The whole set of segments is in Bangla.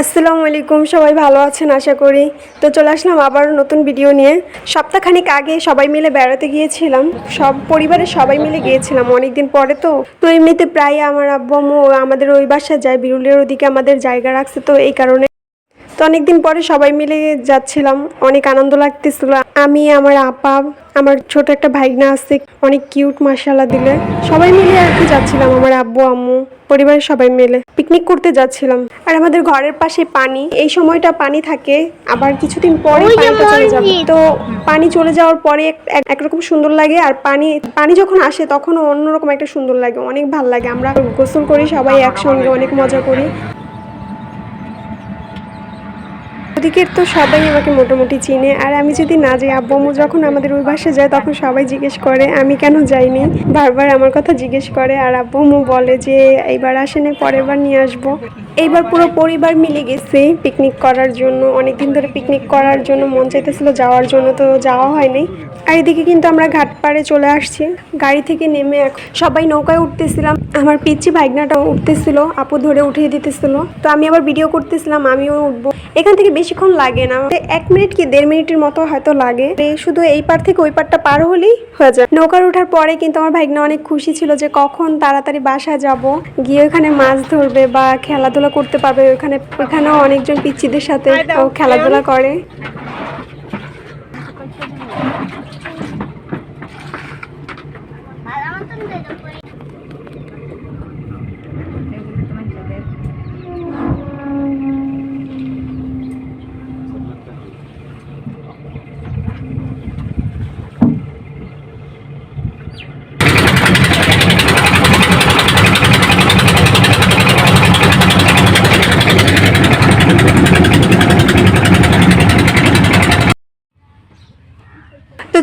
আসসালামু আলাইকুম, সবাই ভালো আছেন আশা করি। তো চলে আসলাম আবার নতুন ভিডিও নিয়ে। সপ্তাহখানিক আগে সবাই মিলে বেড়াতে গিয়েছিলাম। সব পরিবারের সবাই মিলে গিয়েছিলাম অনেকদিন পরে তো। তো এমনিতে প্রায় আমার আব্বু আমাদের ওই বাসা যায়, বিরুলের ওদিকে আমাদের জায়গা রাখছে তো এই কারণে তো অনেকদিন পরে সবাই মিলে যাচ্ছিলাম। অনেক আনন্দ লাগতেছিল। আমি আমার আপা আমার ছোট একটা ভাইগনা আছে অনেক কিউট মাসালা দিলে। সবাই মিলে আর কি যাচ্ছিলাম আমার আব্বু আম্মু পরিবারের সবাই মিলে। পিকনিক করতে যাচ্ছিলাম। আর আমাদের ঘরের পাশে পানি এই সময়টা পানি থাকে আবার কিছুদিন পরে পানিটা চলে যাবে। তো পানি চলে যাওয়ার পরে এক- এক- একরকম সুন্দর লাগে আর পানি পানি যখন আসে তখন অন্যরকম একটা সুন্দর লাগে অনেক ভালো লাগে। আমরা গোসল করি সবাই একসঙ্গে অনেক মজা করি। ওদিকের তো সবাই আমাকে মোটামুটি চিনে। আর আমি যদি না যাই, আব্বু যখন আমাদের ওই বাসে যায়, তখন সবাই জিজ্ঞেস করে, আমি কেন যাইনি? বারবার আমার কথা জিজ্ঞেস করে, আর আব্বু বলে যে, এইবার আসেনি পরের বার নিয়ে আসব। এইবার পুরো পরিবার মিলে গেছে পিকনিক করার জন্য। অনেকদিন ধরে পিকনিক করার জন্য মন চাইতেছিল যাওয়ার জন্য, তো যাওয়া হয়নি। আর এদিকে কিন্তু আমরা ঘাট পাড়ে চলে আসছি। গাড়ি থেকে নেমে সবাই নৌকায় উঠতেছিলাম। আমার পিচ্ছি ভাইগনাটাও উঠতেছিল, আপু ধরে উঠিয়ে দিতেছিল। তো আমি আবার ভিডিও করতেছিলাম, আমিও উঠবো। এখান থেকে বেশিক্ষণ লাগে না। এক মিনিট কি দেড় মিনিটের মতো হয়তো লাগে। শুধু এই পার থেকে ওই পারটা পার হলেই হয়ে যায়। নৌকার ওঠার পরে কিন্তু আমার ভাইগনা অনেক খুশি ছিল যে কখন তাড়াতাড়ি বাসা যাব। গিয়ে ওখানে মাছ ধরবে বা খেলাধুলা করতে পারবে। ওখানে, ওখানেও অনেকজন পিচ্ছিদের সাথে খেলাধুলা করে।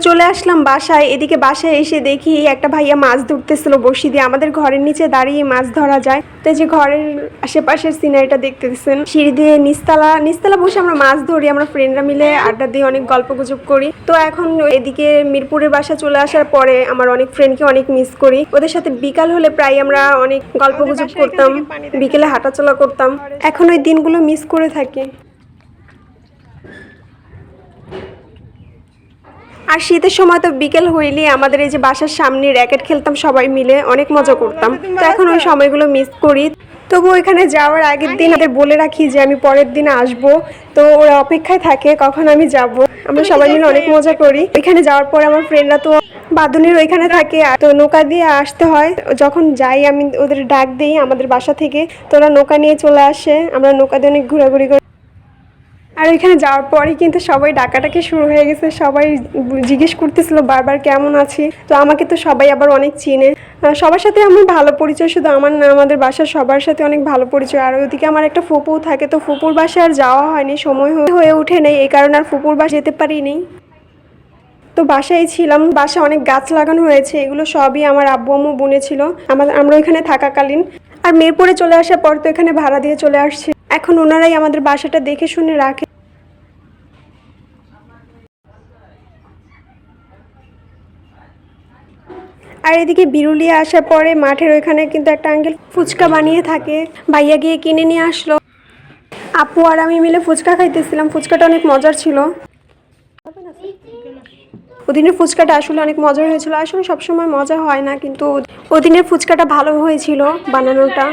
চলে আসলাম বাসায়। এদিকে বাসায় এসে দেখি একটা ভাইয়া মাছ ধরতেছিল বসি দিয়ে। আমাদের ঘরের নিচে দাঁড়িয়ে মাছ ধরা যায়। তো যে ঘরের আশেপাশের সিনারিটা দেখতেছেন। সিঁড়ি দিয়ে নিস্তালা নিস্তালা বসে আমরা মাছ ধরি আমরা ফ্রেন্ডরা মিলে আড্ডা দিয়ে অনেক গল্প গুজব করি। তো এখন এদিকে মিরপুরের বাসা চলে আসার পরে আমার অনেক ফ্রেন্ডকে অনেক মিস করি। ওদের সাথে বিকাল হলে প্রায় আমরা অনেক গল্প গুজব করতাম বিকেলে হাঁটাচলা করতাম। এখন ওই দিনগুলো মিস করে থাকি। আর শীতের সময় তো বিকেল হইলে আমাদের এই যে বাসার সামনে র্যাকেট খেলতাম, সবাই মিলে অনেক মজা করতাম। তো এখন ওই সময়গুলো মিস করি। তবু ওইখানে যাওয়ার আগের দিন ওদের বলে রাখি যে আমি পরের দিন আসব। তো ওরা অপেক্ষায় থাকে কখন আমি যাব। আমরা সবাই মিলে অনেক মজা করি। ওইখানে যাওয়ার পর আমার ফ্রেন্ডরা তো বাদুনির ওইখানে থাকে, আর তো নৌকা দিয়ে আসতে হয়। যখন যাই আমি ওদের ডাক দিই আমাদের বাসা থেকে। তো ওরা নৌকা নিয়ে চলে আসে। আমরা নৌকা দিয়ে অনেক ঘোরাঘুরি করি। আর ওইখানে যাওয়ার পরে কিন্তু সবাই ডাকাটাকি শুরু হয়ে গেছে। সবাই জিজ্ঞেস করতেছিল, বারবার কেমন আছি? তো আমাকে তো সবাই আবার অনেক চিনে। সবার সাথে আমার ভালো পরিচয়, শুধু আমার না, আমাদের বাসার সবার সাথে অনেক ভালো পরিচয়। আর ওইদিকে আমার একটা ফুপু থাকে, তো ফুপুর বাসায় আর যাওয়া হয়নি, সময় হয়ে- ওঠে নেই। এই কারণে আর ফুপুর বাসা যেতে পারিনি। তো বাসায় ছিলাম বাসায় অনেক গাছ লাগানো হয়েছে, এগুলো সবই আমার আব্বু আম্মু বুনেছিল। আমাদের, আমরা ওইখানে থাকাকালীন। আর মিরপুরে চলে আসার পর তো এখানে ভাড়া দিয়ে চলে আসছে। এখন ওনারাই আমাদের বাসাটা দেখে শুনে রাখে। আর এদিকে বিরুলিয়া আসার পরে মাঠের ওইখানে কিন্তু একটা আঙ্কেল ফুচকা বানিয়ে থাকে। ভাইয়া গিয়ে কিনে নিয়ে আসলো। আপু আর আমি মিলে ফুচকা খাইতেছিলাম। ফুচকাটা অনেক মজার ছিল। ওদিনের ফুচকাটা আসলে অনেক মজার হয়েছিল। আসলে সবসময় মজা হয় না, কিন্তু ওদিনের ফুচকাটা ভালো হয়েছিল বানানোটা।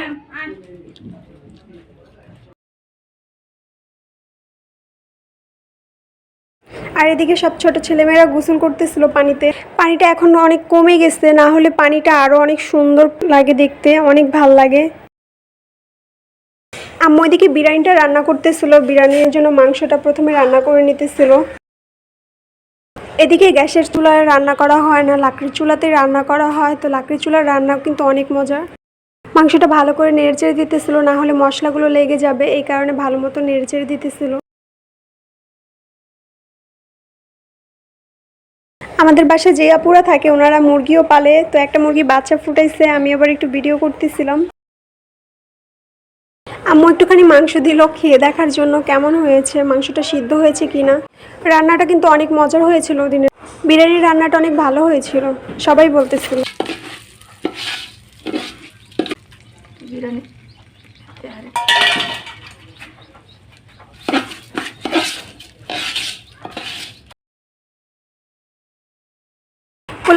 আর এদিকে সব ছোট ছেলেমেয়েরা গোসল করতেছিল পানিতে। পানিটা এখন অনেক কমে গেছে, না হলে পানিটা আরও অনেক সুন্দর লাগে দেখতে, অনেক ভালো লাগে। আম্মু এদিকে বিরিয়ানিটা রান্না করতেছিল, বিরিয়ানির জন্য মাংসটা প্রথমে রান্না করে নিতেছিল। এদিকে গ্যাসের চুলায় রান্না করা হয় না, লাকড়ির চুলাতে রান্না করা হয়, তো লাকড়ির চুলার রান্না কিন্তু অনেক মজা মাংসটা ভালো করে নেড়েচেড়ে দিতেছিল, না হলে মশলাগুলো লেগে যাবে, এই কারণে ভালো মতো নেড়েচেড়ে দিতেছিল। আমাদের বাসায় যে আপুরা থাকে, ওনারা মুরগিও পালে। তো একটা মুরগি বাচ্চা ফুটাইছে, আমি আবার একটু ভিডিও করতেছিলাম। আম্মু একটুখানি মাংস দিল, খেয়ে দেখার জন্য কেমন হয়েছে, মাংসটা সিদ্ধ হয়েছে কি না রান্নাটা কিন্তু অনেক মজার হয়েছিল দিনের বিরিয়ানির রান্নাটা অনেক ভালো হয়েছিল, সবাই বলতেছিল। বিরিয়ানি।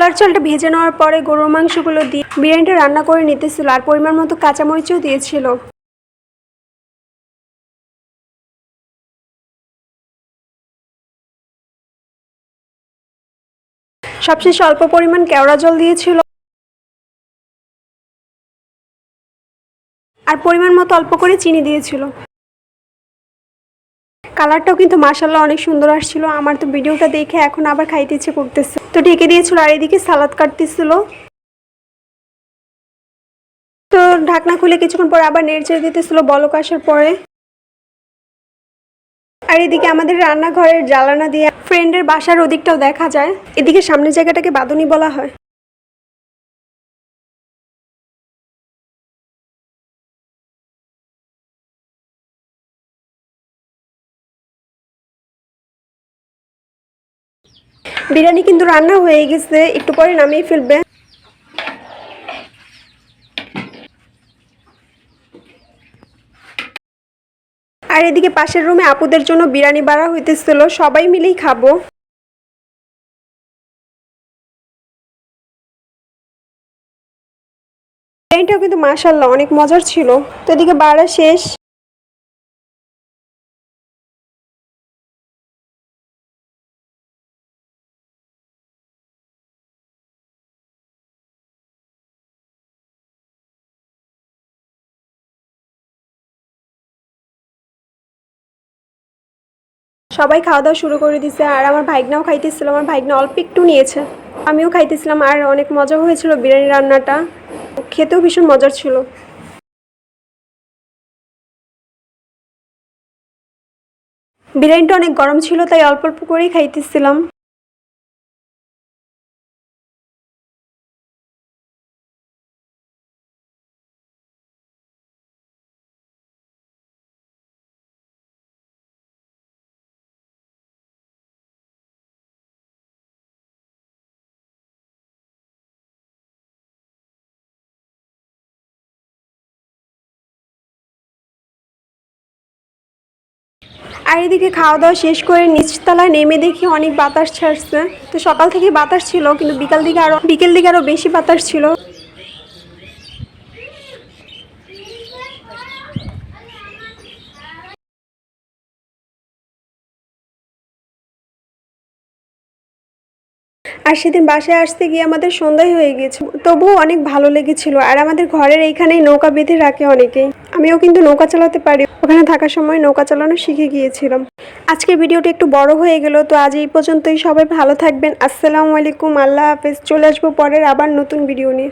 পোলার চালটা ভেজে নেওয়ার পরে গরুর মাংসগুলো দিয়ে বিরিয়ানিটা রান্না করে নিতেছিল আর পরিমাণ মতো কাঁচামরিচও দিয়েছিল। সবশেষে অল্প পরিমাণ কেওড়া জল দিয়েছিল। আর পরিমাণ মতো অল্প করে চিনি দিয়েছিল। কালারটাও কিন্তু মাসাল্লাহ অনেক সুন্দর আসছিল। আমার তো ভিডিওটা দেখে এখন আবার খাইতে ইচ্ছে করতেছে। তো ঢেকে দিয়েছিল আর এদিকে সালাদ কাটতেছিল। তো ঢাকনা খুলে কিছুক্ষণ পর আবার নেড়ে চেড়ে দিতেছিল, বলক আসার পরে। আর এদিকে আমাদের রান্নাঘরের জ্বালানা দিয়ে ফ্রেন্ডের বাসার ওদিকটাও দেখা যায়। এদিকে সামনের জায়গাটাকে বাদনি বলা হয়। বিরিয়ানি কিন্তু রান্না হয়ে গেছে, একটু পরে নামিয়ে ফেলবে। আর এদিকে পাশের রুমে আপুদের জন্য বিরিয়ানি বাড়া হইতেছিল, সবাই মিলেই খাব। বিরিয়ানিটাও কিন্তু মাশাল্লাহ অনেক মজার ছিল। তো এদিকে বাড়া শেষ। সবাই খাওয়া দাওয়া শুরু করে দিছে, আর আমার ভাইগনাও খাইতেছিল, আমার ভাইগনা অল্প একটু নিয়েছে। আমিও খাইতেছিলাম, আর অনেক মজা হয়েছিল বিরিয়ানি রান্নাটা। খেতেও ভীষণ মজার ছিল। বিরিয়ানিটা অনেক গরম ছিল, তাই অল্প অল্প করেই খাইতেছিলাম। আর এদিকে খাওয়া দাওয়া শেষ করে নিচতলায় নেমে দেখি অনেক বাতাস ছাড়ছে। তো সকাল থেকে বাতাস ছিল, কিন্তু বিকাল দিকে আরও বিকেল দিকে আরও বেশি বাতাস ছিল। আর সেদিন বাসায় আসতে গিয়ে আমাদের সন্ধ্যায় হয়ে গেছে। তবুও অনেক ভালো লেগেছিল। আর আমাদের ঘরের এইখানেই নৌকা বেঁধে রাখে অনেকেই। আমিও কিন্তু নৌকা চালাতে পারি। ওখানে থাকার সময় নৌকা চালানো শিখে গিয়েছিলাম। আজকের ভিডিওটা একটু বড় হয়ে গেল, তো আজ এই পর্যন্তই। সবাই ভালো থাকবেন। আসসালামু আলাইকুম। আল্লাহ হাফেজ। চলে আসব পরের আবার নতুন ভিডিও নিয়ে।